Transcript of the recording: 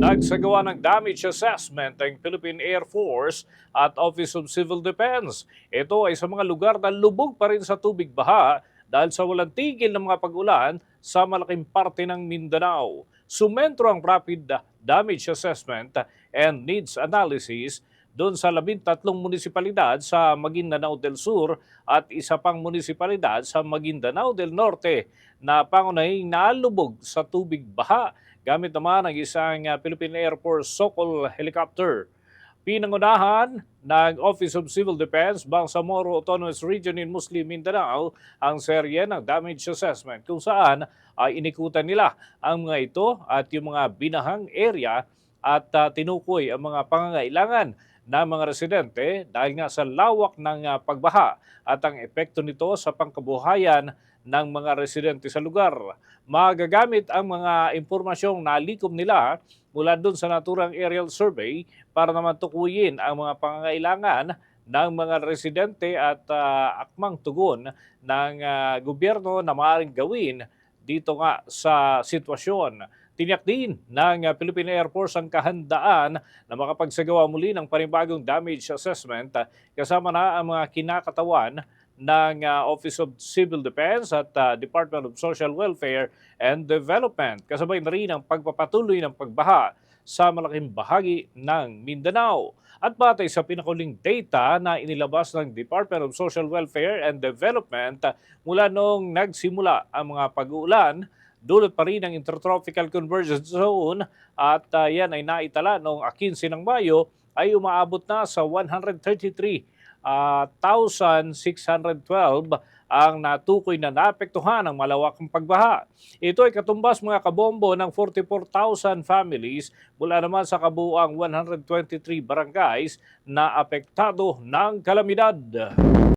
Nagsagawa ng damage assessment ang Philippine Air Force at Office of Civil Defense. Ito ay sa mga lugar na lubog pa rin sa tubig baha dahil sa walang tigil ng mga pag-ulan sa malaking parte ng Mindanao. Sumentro ang rapid damage assessment and needs analysis doon sa labintatlong munisipalidad sa Maguindanao del Sur at isa pang munisipalidad sa Maguindanao del Norte na pangunahing nalubog sa tubig baha gamit naman ang isang uh, Philippine Air Force Sokol helicopter. Pinangunahan ng Office of Civil Defense, Bangsamoro Autonomous Region in Muslim Mindanao ang serye ng damage assessment kung saan ay inikutan nila ang mga ito at yung mga binahang area at uh, tinukoy ang mga pangangailangan ng mga residente dahil nga sa lawak ng uh, pagbaha at ang epekto nito sa pangkabuhayan ng mga residente sa lugar. Magagamit ang mga impormasyong nalikom nila mula doon sa naturang aerial survey para naman tukuyin ang mga pangangailangan ng mga residente at uh, akmang tugon ng uh, gobyerno na maaaring gawin dito nga sa sitwasyon. Tiniyak din ng uh, Philippine Air Force ang kahandaan na makapagsagawa muli ng panibagong damage assessment uh, kasama na ang mga kinakatawan ng uh, Office of Civil Defense at Department of Social Welfare and Development. Kasabay na rin ang pagpapatuloy ng pagbaha sa malaking bahagi ng Mindanao. At batay sa pinakuling data na inilabas ng Department of Social Welfare and Development mula noong nagsimula ang mga pag-uulan, dulot pa rin ang Intertropical Convergence Zone at uh, yan ay naitala noong 15 ng Mayo ay umaabot na sa 133 uh, 1,612 ang natukoy na naapektuhan ng malawakang pagbaha. Ito ay katumbas mga kabombo ng 44,000 families mula naman sa kabuuang 123 barangays na apektado ng kalamidad.